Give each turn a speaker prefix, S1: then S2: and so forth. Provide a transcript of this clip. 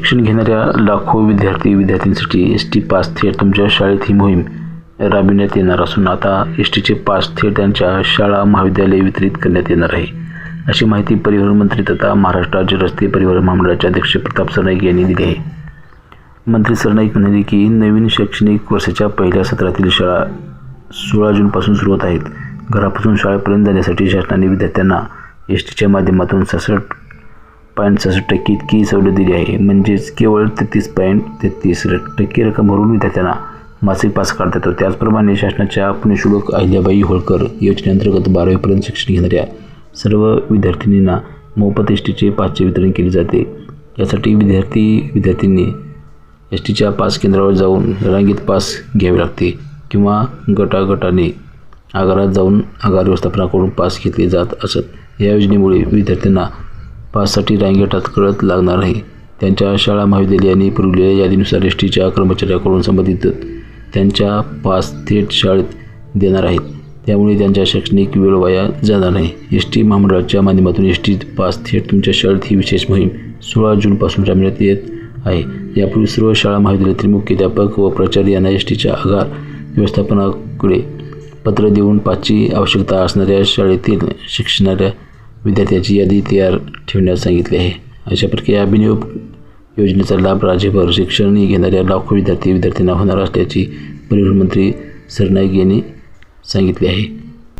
S1: शिक्षण घेणाऱ्या लाखो विद्यार्थी विद्यार्थ्यांसाठी एस टी पास थेट तुमच्या शाळेत ही मोहीम राबविण्यात येणार असून आता एस टीचे पास थेट त्यांच्या शाळा महाविद्यालये वितरित करण्यात येणार आहे. अशी माहिती परिवहन मंत्री तथा महाराष्ट्र राज्य रस्ते परिवहन महामंडळाचे अध्यक्ष प्रताप सरनाईक यांनी दिली आहे. मंत्री सरनाईक म्हणाले की नवीन शैक्षणिक वर्षाच्या पहिल्या सत्रातील शाळा सोळा जूनपासून सुरू होत आहेत. घरापासून शाळेपर्यंत जाण्यासाठी शासनाने विद्यार्थ्यांना एस टीच्या माध्यमातून ससट पॉईंट सहासष्ट टक्के इतकी सवलत दिली आहे. म्हणजेच केवळ तेहतीस पॉईंट तेहतीस टक्के रक्कम भरून विद्यार्थ्यांना मासिक पास काढता येतो. त्याचप्रमाणे शासनाच्या पुण्यशुल्क अहिल्याबाई होळकर योजनेअंतर्गत बारावीपर्यंत शिक्षण घेणाऱ्या सर्व विद्यार्थिनींना मोफत एस टीचे पासचे वितरण केले जाते. यासाठी विद्यार्थी विद्यार्थ्यांनी एस टीच्या पास केंद्रावर जाऊन रंगीत पास घ्यावे लागते किंवा गटागटाने आगारात जाऊन आगार व्यवस्थापनाकडून पास घेतले जात असत. या योजनेमुळे विद्यार्थ्यांना पाचसाठी रांगेत कळत लागणार आहे. त्यांच्या शाळा महाविद्यालयांनी पुरवलेल्या यादीनुसार एस टीच्या कर्मचाऱ्याकडून संबंधित त्यांच्या पास थेट शाळेत देणार आहेत. त्यामुळे त्यांच्या शैक्षणिक वेळ वाया जाणार नाही. एस टी महामंडळाच्या माध्यमातून एस टी पास थेट तुमच्या शाळेत ही विशेष मोहीम सोळा जूनपासून राबविण्यात येत आहे. यापूर्वी सर्व शाळा महाविद्यालयातील मुख्याध्यापक व प्राचार्य यांना एस टीच्या आगार व्यवस्थापनाकडे पत्र देऊन पाचची आवश्यकता असणाऱ्या शाळेतील शिक्षणाऱ्या विद्यार्थ्याची यादी तयार ठेवण्यास सांगितले आहे. अशा प्रकारे अभिनव योजनेचा लाभ राज्यभर शिक्षण घेणाऱ्या लाखो विद्यार्थी विद्यार्थ्यांना होणार असल्याची परिवहन मंत्री सरनाईक यांनी सांगितले आहे.